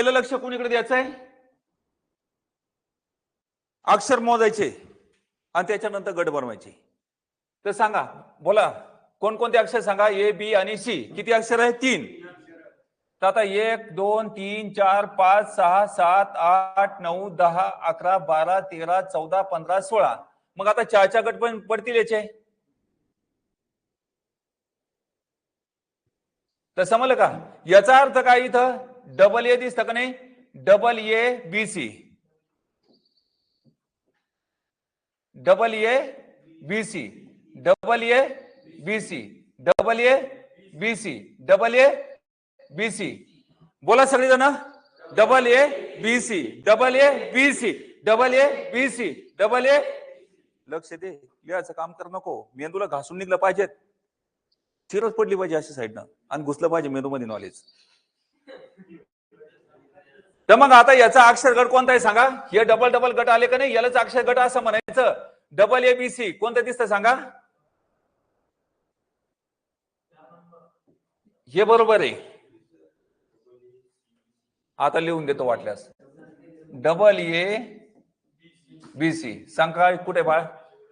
पहिलं लक्ष कोणीकडे द्यायचं आहे? अक्षर मोजायचे आणि त्याच्यानंतर गट बनवायचे. तर सांगा बोला कोणकोणते अक्षर सांगा? ए बी आणि सी. किती अक्षर आहे तीन. तर आता एक दोन तीन चार पाच सहा सात आठ नऊ दहा अकरा बारा तेरा चौदा पंधरा सोळा. मग आता चारच्या गट पण पडतील याचे. तर समजलं का? याचा अर्थ काय इथं? डबल ए दिसतं का नाही? Double A B C. Double A B C. Double A B C. Double A B C. Double A B C. बोला सगळेजण. Double A B C. Double A B C. Double A B C. Double A. लक्ष दे. लिहायचं काम कर नको. मेंदूला घासून निघलं पाहिजेत. चिरच पडली पाहिजे अशा साईडनं. आणि घुसलं पाहिजे मेंदूमध्ये नॉलेज तर मग आता याचा अक्षर गट कोणता आहे सांगा? हे डबल डबल गट आले का नाही? यालाच अक्षर गट असं म्हणायचं. डबल ए बी सी कोणतं दिसतं सांगा? हे बरोबर आहे. आता लिहून देतो वाटल्यास. डबल ए बी सी सांग काय? कुठे बाळ?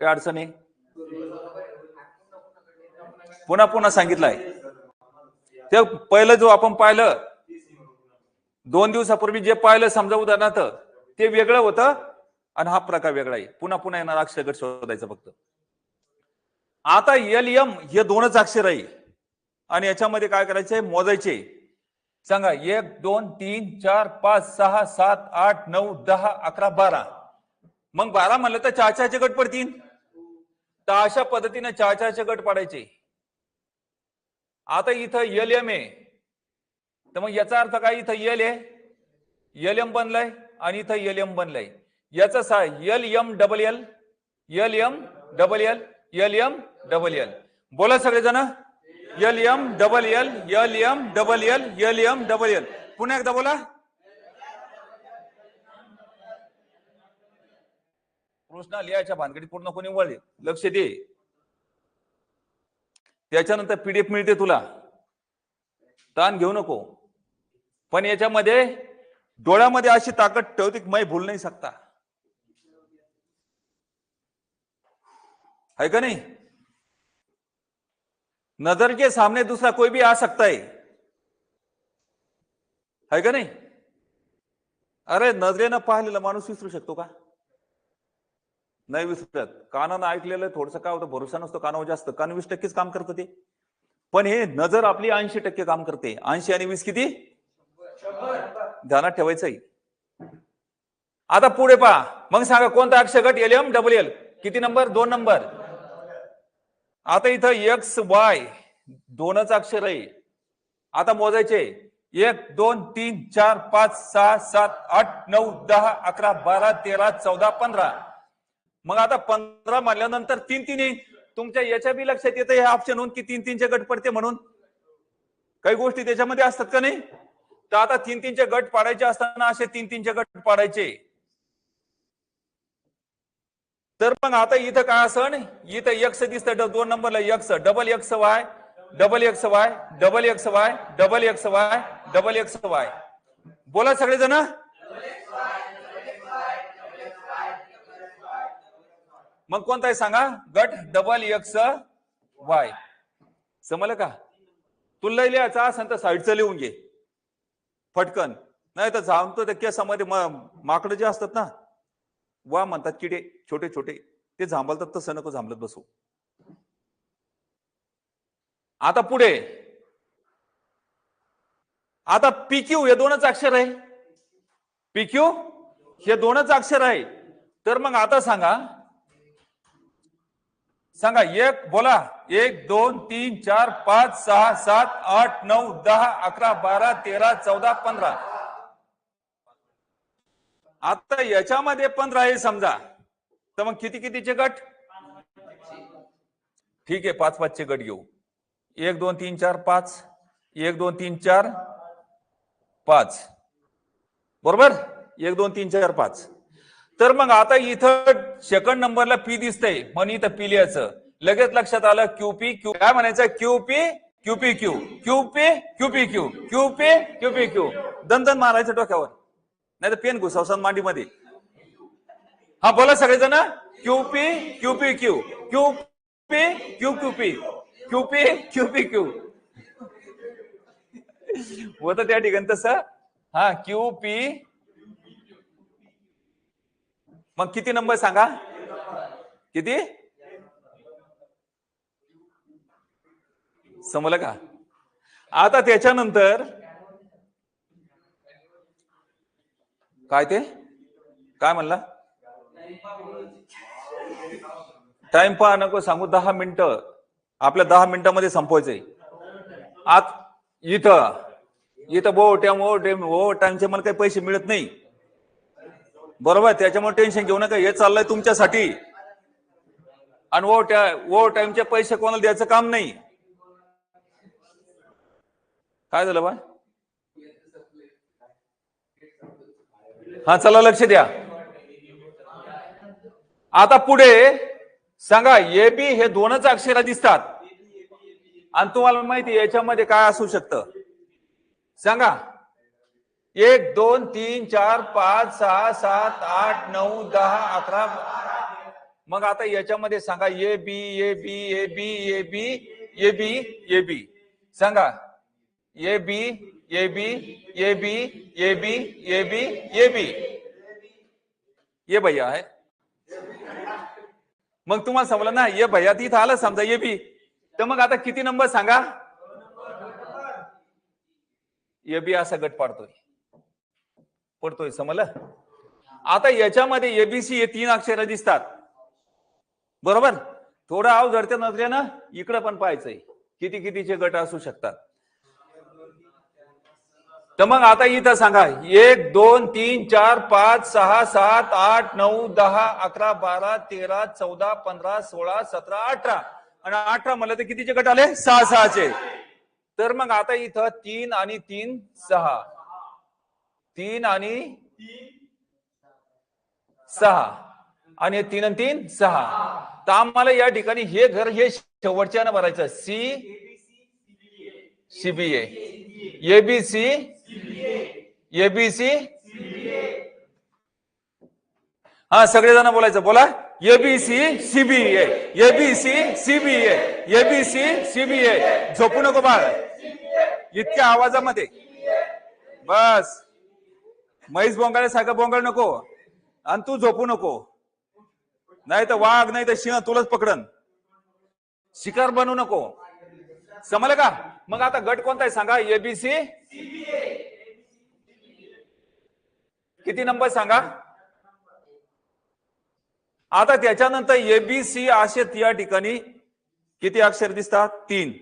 काय अडचण आहे? पुन्हा पुन्हा सांगितलंय. ते पहिलं जो आपण पाहिलं दोन दिवसापूर्वी जे पाहिलं समजा उदाहरणार्थ ते वेगळं होतं आणि हा प्रकार वेगळा आहे. पुन्हा पुन्हा येणार अक्षरगट शोधायचं फक्त. आता एल एम हे दोनच अक्षर आहे. आणि याच्यामध्ये काय करायचंय? मोजायचे सांगा एक दोन तीन चार पाच सहा सात आठ नऊ दहा अकरा बारा. मग बारा म्हणलं तर चार चारचे गट पडतील. तर अशा पद्धतीने चार चारचे गट पाडायचे. आता इथं एल एम आहे. तर मग याचा अर्थ काय? इथं एल आहे. एल एम बनलाय आणि इथं यल एम बनलंय. याचा सा L M double L L M double L L M double L बोला सगळेजण. L M double L L M double L L M double L पुन्हा एकदा बोला. कृष्णा लिहायच्या भानगडीत पूर्ण कोणी वळले? लक्ष दे. त्याच्यानंतर पीडीएफ मिळते तुला. ताण घेऊ नको. पण याच्यामध्ये डोळ्यामध्ये अशी ताकद ठेवते की मै भूल नाही सकता है का नहीं? नजर के सामने दूसरा कोई भी आ सकता है है का नाही? अरे नजरेनं पाहिलेला माणूस विसरू शकतो का? नाही विसरत. कानानं ऐकलेलं थोडस काय होतं? भरोसा नसतो. कानावर जास्त कान वीस टक्केच काम करतं ते. पण हे नजर आपली ऐंशी टक्के काम करते. ऐंशी आणि वीस किती? ध्यानात ठेवायचं आता पुढे पहा. मग सांगा कोणता अक्षर गट? एल एम डबल एल किती नंबर? दोन नंबर. आता इथं एक्स वाय दोनच अक्षर आहे. आता मोजायचे. एक दोन तीन चार पाच सहा सात आठ नऊ दहा अकरा बारा तेरा चौदा पंधरा. मग आता पंधरा म्हणल्यानंतर तीन तीन येईल तुमच्या याच्या बी लक्षात येतं हे ऑप्शन होऊन की तीन तीनचे गट पडते म्हणून? काही गोष्टी त्याच्यामध्ये असतात का नाही? तर आता तीन तीनचे गट पाडायचे असताना असे तीन तीनचे गट पाडायचे. तर मग आता इथं काय असण इथं एक्स दिसतं दोन नंबरला X double X Y double X Y double X Y double X Y double X Y बोला सगळेजण. मग कोणता आहे सांगा. गट डबल एक्स वाय समजलं का? तुला लिहायचा असेल तर साईडचं लिहून घे. फटकन. नाही तर जाणतो त्या केसामध्ये म- माकडं जे असतात ना वा म्हणतात किडे छोटे छोटे ते झांबलतात तसं नको झांबलत बसू. आता पुढे. आता पीक्यू हे दोनच अक्षर आहे. पीक्यू हे दोनच अक्षर आहे. तर मग आता सांगा सांगा एक बोला एक दोन तीन चार पाच सहा सात आठ नऊ दहा अकरा बारा तेरा चौदा पंधरा. आता याच्यामध्ये पंधरा आहे समजा. तर मग किती कितीचे गट? ठीक आहे पाच पाचचे गट घेऊ. एक दोन तीन चार पाच. एक दोन तीन चार पाच. बरोबर? एक दोन तीन चार पाच. तर मग आता इथं सेकंड नंबरला पी दिसतंय म्हणून इथं पी लिहायचं लगेच लक्षात आलं क्यूपी क्यू काय म्हणायचं Q P Q P Q Q P Q P Q Q P Q P Q दन दन मारायचं डोक्यावर नाही तर पेन घुसावसान मांडीमध्ये हा बोला सगळेजण Q P Q P Q Q P Q Q P Q P Q P Q होत त्या ठिकाणी तसं हा क्यू पी मग किती नंबर सांगा? किती? समजलं का? आता त्याच्यानंतर काय ते? काय म्हणला? टाइम पहा नको सांगू दहा मिनिटं. आपल्या दहा मिनिटामध्ये संपवायचंय. आत इथं. इथं बो टाइम ओ टाइम ओ टाइमचे मला काही पैसे मिळत नाही. बरोबर त्याच्यामुळे टेन्शन घेऊ नका. हे चाललंय तुमच्यासाठी. आणि वो त्या वो टाइमचे पैसे कोणाला द्यायचं काम नाही. काय झालं बा? हा चला लक्ष द्या. आता पुढे सांगा ए बी हे दोनच अक्षर दिसतात. आणि तुम्हाला माहिती याच्यामध्ये काय असू शकतं? सांगा. एक दोन तीन चार पाच सहा सात आठ नऊ दहा अकरा मग आता याच्यामध्ये सांगा A B A B A B A B A B A B सांगा A B A B A B A B A B A B ये भैया आहे मग तुम्हाला समजलं ना ये भैया तिथं आलं समजा ये बी तर मग आता किती नंबर सांगा ये बी असा गट पाडतोय पडतोय समजलं? आता याच्यामध्ये एबीसी हे तीन अक्षर दिसतात. बरोबर? थोडं आव जडत्या नजरेनं इकडं पण पाहायचंय. किती कितीचे गट असू शकतात. तर मग आता इथं सांगा. एक दोन तीन चार पाच सहा सात आठ नऊ दहा अकरा बारा तेरा चौदा पंधरा सोळा सतरा अठरा. आणि अठरा म्हणलं तर कितीचे गट आले? सहा सहाचे. तर मग आता इथं तीन आणि तीन सहा. तीन आणि सहा. आणि हे तीन आणि तीन सहा. तर आम्हाला या ठिकाणी हे घर हे शेवटच्या भरायचं. सी सीबीए एबीसी एबीसी हा सगळेजण बोलायचं. बोला. A B C C B A A B C C B A A B C C B A झोपू नको बाळ. इतक्या आवाजामध्ये. बस. म्हैस बोंगाळे सारखं बोंगाळ नको. आणि तू झोपू नको. नाही तर वाघ नाही तर सिंह तुलाच पकडन. शिकार बनू नको. समजलं का? मग आता गट कोणता आहे सांगा? एबीसी किती नंबर सांगा? आता त्याच्यानंतर एबीसी असे या ठिकाणी किती अक्षर दिसतात? तीन.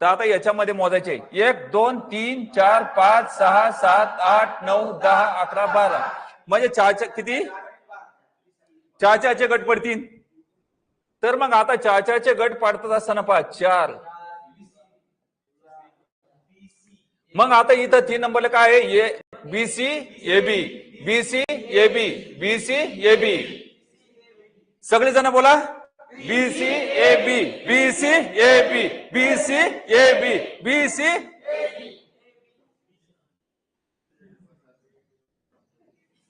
तर आता याच्यामध्ये मोजायचे. एक दोन तीन चार पाच सहा सात आठ नऊ दहा अकरा बारा. म्हणजे चहाच्या किती? चारचे गट पडतील. तर मग आता चारचे गट पाडतात असताना पहा चार. मग आता इथं तीन नंबरला काय आहे? A B C A B. B C A B. B C A B. सगळे जण बोला. B C A B B C A B B C A B B C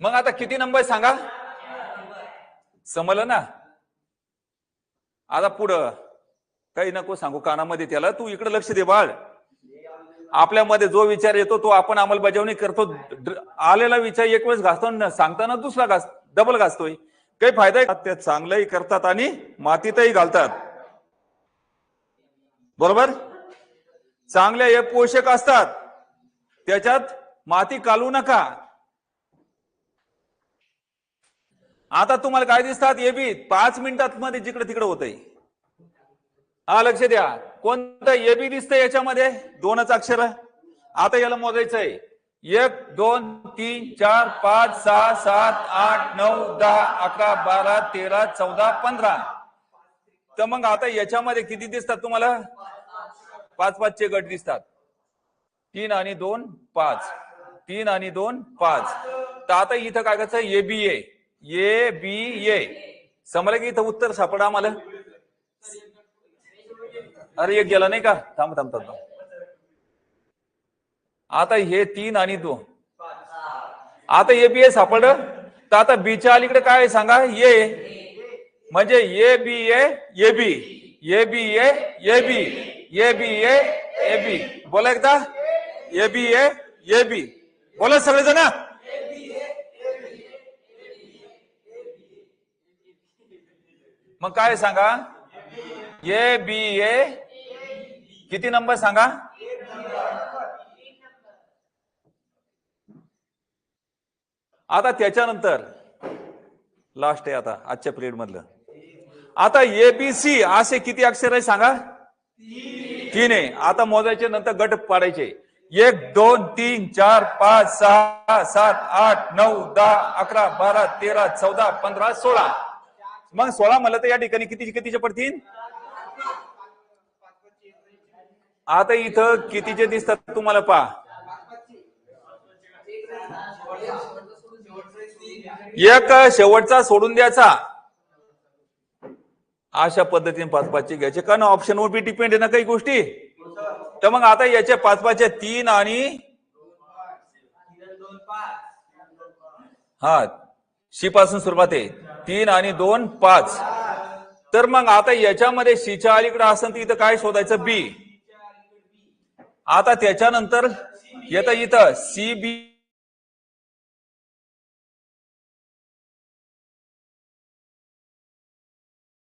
मग आता किती नंबर सांगा? समजलं ना? आता पुढं. काही नको सांगू कानामध्ये त्याला. तू इकडे लक्ष दे बाळ. आपल्यामध्ये जो विचार येतो तो आपण अंमलबजावणी करतो. आलेला विचार एक वेळेस घासतो सांगताना दुसरा घास डबल घासतोय. काही फायदा आहे? ते चांगलंही करतात आणि मातीतही घालतात. बरोबर? चांगल्या हे पोषक असतात. त्याच्यात माती कालू नका. आता तुम्हाला काय दिसतात? हे बी पाच मिनिटात मध्ये जिकडे तिकडे होतंय. हा लक्ष द्या. कोणतं ए बी दिसतंय याच्यामध्ये? दोनच अक्षर. आता याला मोजायचंय. एक दोन तीन चार पाच सहा सात आठ नऊ दहा अकरा बारा तेरा चौदा पंधरा. तर मग आता याच्यामध्ये किती दिसतात तुम्हाला? पाच पाचचे गट दिसतात. तीन आणि दोन पाच. तीन आणि दोन पाच. तर आता इथं काय करायचं? A B A. A B ए. समजलं की इथं उत्तर सापडा आम्हाला? अरे एक गेला नाही का? थांब थांब थांब आता हे तीन आणि दोन. आता ए बी ए सापडलं? तर आता बीच्या अलीकडे काय सांगा? ए. म्हणजे A B A A B. A B A A B. A B A A B. बोला एकदा. A B A A B. बोला सगळेजण. मग काय सांगा? ए बी ए. किती नंबर सांगा? आता त्याच्यानंतर लास्ट आहे आता आजच्या पिरियड मधलं. आता एबीसी असे किती अक्षर आहे सांगा? तीन आहे. आता मोजायचे नंतर गट पाडायचे. एक दोन तीन चार पाच सहा सात आठ नऊ दहा अकरा बारा तेरा चौदा पंधरा सोळा. मग सोळा म्हणलं तर या ठिकाणी किती कितीचे पडतील? आता इथं कितीचे दिसतात तुम्हाला पहा. एक शेवटचा सोडून द्यायचा. अशा पद्धतीने पाच पाचचे घ्यायचे कारण ऑप्शन वर बी डिपेंड आहे ना काही गोष्टी? तर मग आता याचे पाच पाचचे तीन आणि हा शी पासून सुरुवात आहे. तीन आणि दोन पाच. तर मग आता याच्यामध्ये शीच्या अलीकडे असेल तर इथं काय शोधायचं? बी. आता त्याच्यानंतर येतं इथं. C B.